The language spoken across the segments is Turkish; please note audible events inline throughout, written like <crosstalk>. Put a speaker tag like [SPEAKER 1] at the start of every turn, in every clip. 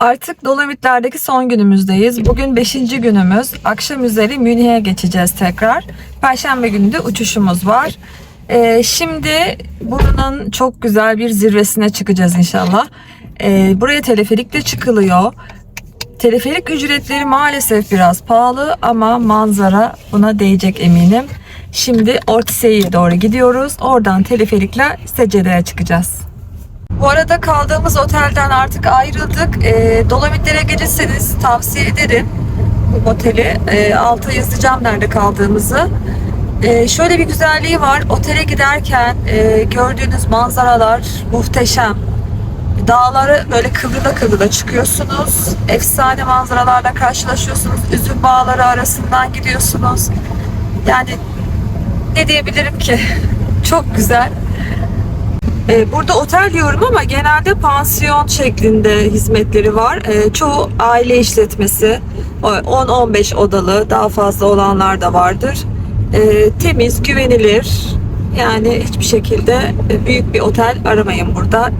[SPEAKER 1] Artık Dolomitler'deki son günümüzdeyiz. Bugün 5. günümüz. Akşam üzeri Münih'e geçeceğiz tekrar. Perşembe günü de uçuşumuz var. Ee, şimdi buranın çok güzel bir zirvesine çıkacağız inşallah. Ee, buraya teleferikle çıkılıyor. Teleferik ücretleri maalesef biraz pahalı ama manzara buna değecek eminim. Şimdi Ortisei'ye doğru gidiyoruz. Oradan teleferikle Secede'ye çıkacağız. Bu arada kaldığımız otelden artık ayrıldık. E, Dolomitlere gelirseniz tavsiye ederim bu oteli. E, alta yazacağım nerede kaldığımızı. E, şöyle bir güzelliği var. Otele giderken e, gördüğünüz manzaralar muhteşem. Dağları böyle kıvrıla kıvrıla çıkıyorsunuz. Efsane manzaralarla karşılaşıyorsunuz. Üzüm bağları arasından gidiyorsunuz. Yani ne diyebilirim ki? <laughs> Çok güzel. Ee, Burada otel diyorum ama genelde pansiyon şeklinde hizmetleri var. Ee, Çoğu aile işletmesi, o 10-15 odalı, daha fazla olanlar da vardır. Ee, Temiz, güvenilir. Yani hiçbir şekilde e, büyük bir otel aramayın burada.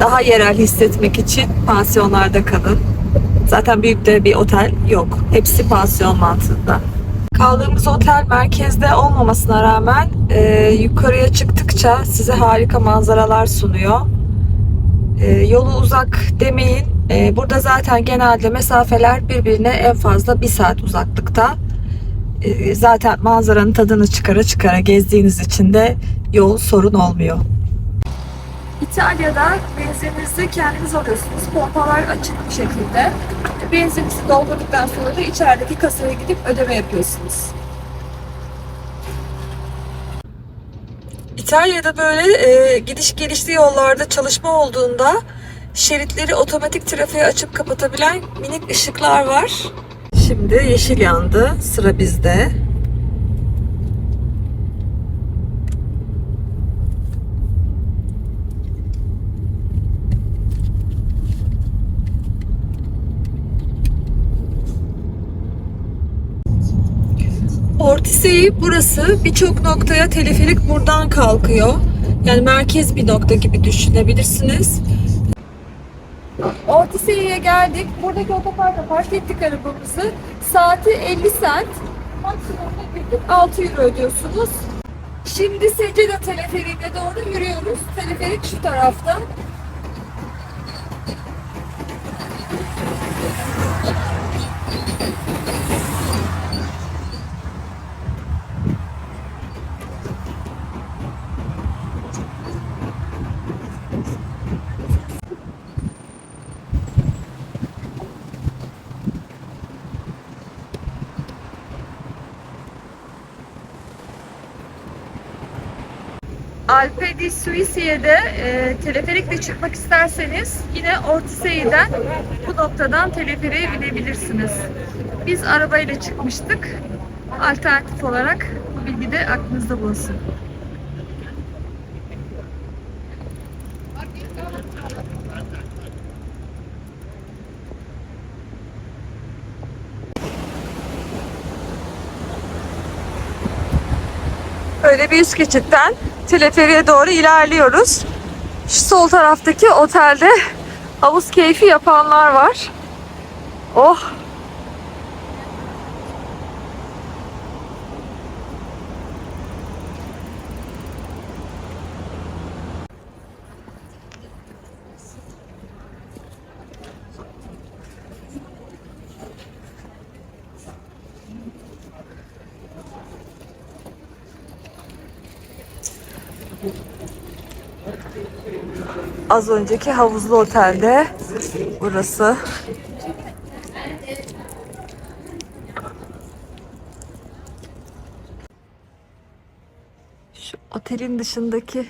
[SPEAKER 1] Daha yerel hissetmek için pansiyonlarda kalın. Zaten büyük de bir otel yok. Hepsi pansiyon mantığında. Kaldığımız otel merkezde olmamasına rağmen e, yukarıya çıktıkça size harika manzaralar sunuyor. E, yolu uzak demeyin. E, burada zaten genelde mesafeler birbirine en fazla bir saat uzaklıkta. E, zaten manzaranın tadını çıkara çıkara gezdiğiniz için de yol sorun olmuyor. İtalya'da benzininizi kendiniz alıyorsunuz. Pompalar açık bir şekilde. Benzininizi doldurduktan sonra da içerideki kasaya gidip ödeme yapıyorsunuz. İtalya'da böyle e, gidiş gelişli yollarda çalışma olduğunda şeritleri otomatik trafiğe açıp kapatabilen minik ışıklar var. Şimdi yeşil yandı. Sıra bizde. Burası birçok noktaya teleferik buradan kalkıyor. Yani merkez bir nokta gibi düşünebilirsiniz. Ortisei'ye geldik. Buradaki otoparka park ettik arabamızı. Saati 50 cent. Maksimumda günlük 6 euro ödüyorsunuz. Şimdi Secede teleferiğine doğru yürüyoruz. Teleferik şu tarafta. Alpe di Suisse'ye e, teleferikle çıkmak isterseniz yine Ortisei'den bu noktadan teleferiğe binebilirsiniz. Biz arabayla çıkmıştık. Alternatif olarak bu bilgi de aklınızda bulunsun. Böyle bir üst geçitten teleferiğe doğru ilerliyoruz. Şu sol taraftaki otelde havuz keyfi yapanlar var. Oh! Az önceki havuzlu otelde burası. Şu otelin dışındaki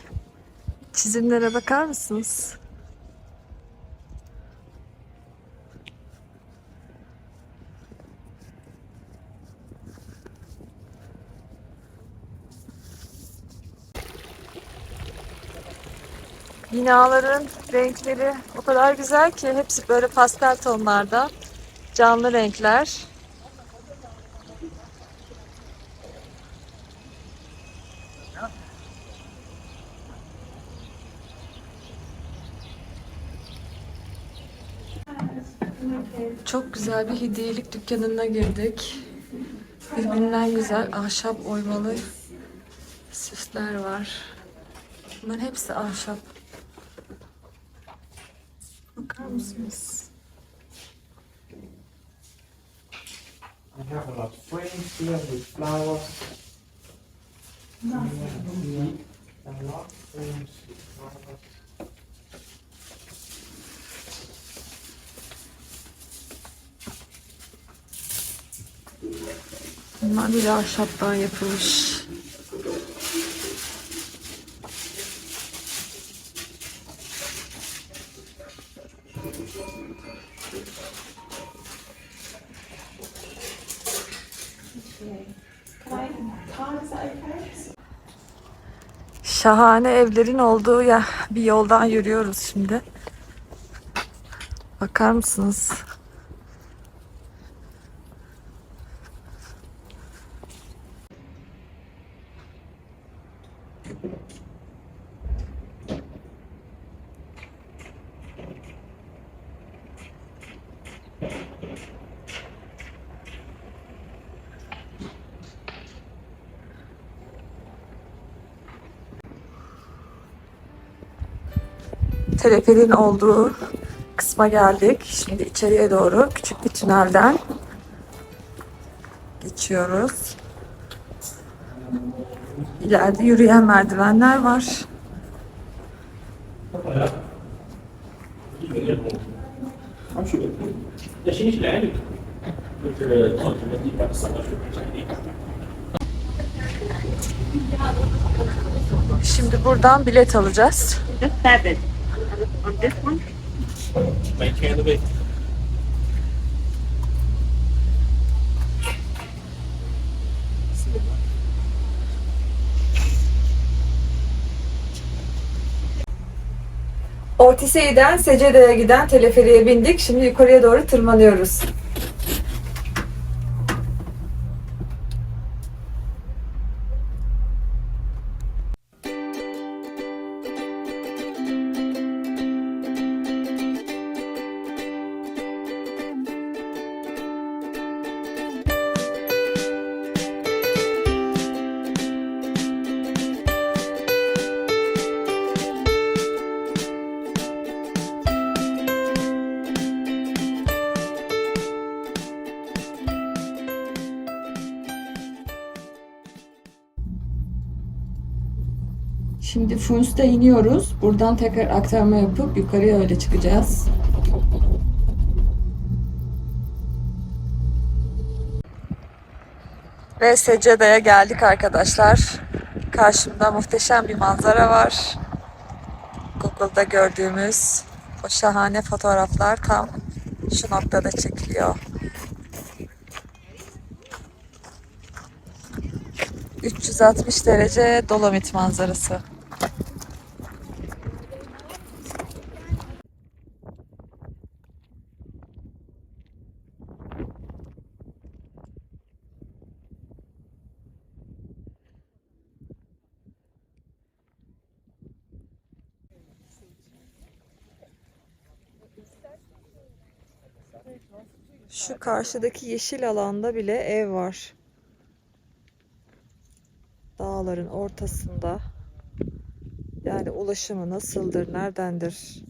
[SPEAKER 1] çizimlere bakar mısınız? Binaların renkleri o kadar güzel ki hepsi böyle pastel tonlarda. Canlı renkler. Çok güzel bir hediyelik dükkanına girdik. Birbirinden güzel ahşap oymalı süsler var. Bunların hepsi ahşap. Bakar mısınız?
[SPEAKER 2] I have a lot of frames here with flowers. Yeah, a lot of frames with flowers.
[SPEAKER 1] Bunlar bir ahşaptan yapılmış. Şahane evlerin olduğu ya bir yoldan yürüyoruz şimdi. Bakar mısınız? Teleferin olduğu kısma geldik. Şimdi içeriye doğru küçük bir tünelden geçiyoruz. İleride yürüyen merdivenler var. Şimdi buradan bilet alacağız.
[SPEAKER 3] Seven. On this one?
[SPEAKER 1] Ortisey'den Secede'ye giden teleferiye bindik. Şimdi yukarıya doğru tırmanıyoruz. Şimdi Funch'ta iniyoruz. Buradan tekrar aktarma yapıp yukarıya öyle çıkacağız. Ve Secede'ye geldik arkadaşlar. Karşımda muhteşem bir manzara var. Google'da gördüğümüz o şahane fotoğraflar tam şu noktada çekiliyor. 360 derece Dolomit manzarası. Şu karşıdaki yeşil alanda bile ev var. Dağların ortasında. Yani ulaşımı nasıldır, neredendir?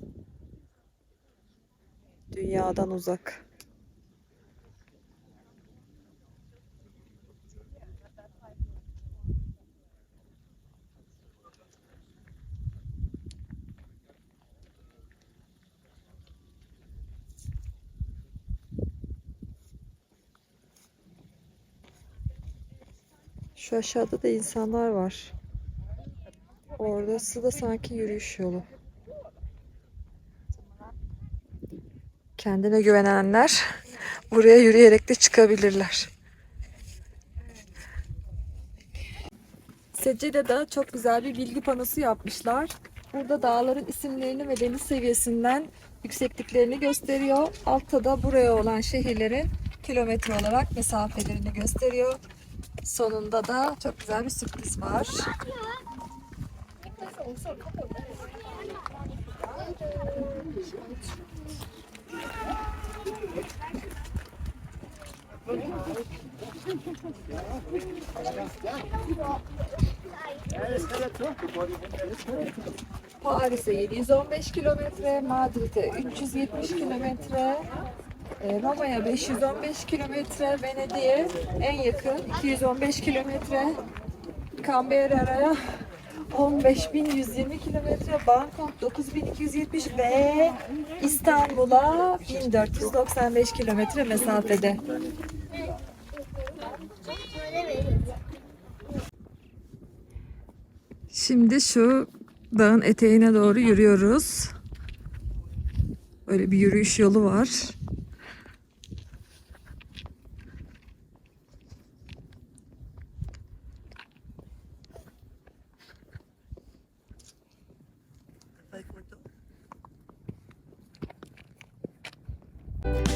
[SPEAKER 1] Dünyadan uzak. Şu aşağıda da insanlar var. Orası da sanki yürüyüş yolu. Kendine güvenenler buraya yürüyerek de çıkabilirler. Secede'de çok güzel bir bilgi panosu yapmışlar. Burada dağların isimlerini ve deniz seviyesinden yüksekliklerini gösteriyor. Altta da buraya olan şehirlerin kilometre olarak mesafelerini gösteriyor. Sonunda da çok güzel bir sürpriz var. Paris'e 715 kilometre, Madrid'e 370 kilometre, Roma'ya 515 kilometre, Venedik'e en yakın 215 kilometre, Canberra'ya 15.120 kilometre, Bangkok 9270 ve İstanbul'a 1495 kilometre mesafede. Şimdi şu dağın eteğine doğru yürüyoruz. Böyle bir yürüyüş yolu var.
[SPEAKER 2] Bye.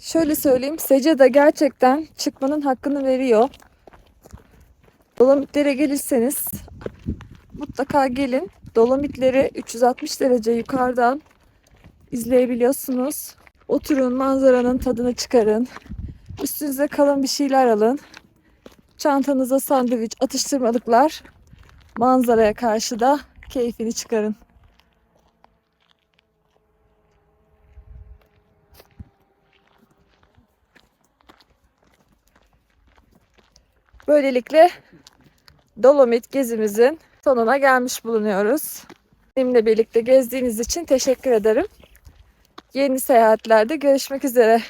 [SPEAKER 1] Şöyle söyleyeyim, Secde gerçekten çıkmanın hakkını veriyor. Dolomitlere gelirseniz mutlaka gelin. Dolomitleri 360 derece yukarıdan izleyebiliyorsunuz. Oturun, manzaranın tadını çıkarın. Üstünüze kalın bir şeyler alın. Çantanıza sandviç, atıştırmalıklar. Manzaraya karşı da keyfini çıkarın. Böylelikle Dolomit gezimizin sonuna gelmiş bulunuyoruz. Benimle birlikte gezdiğiniz için teşekkür ederim. Yeni seyahatlerde görüşmek üzere.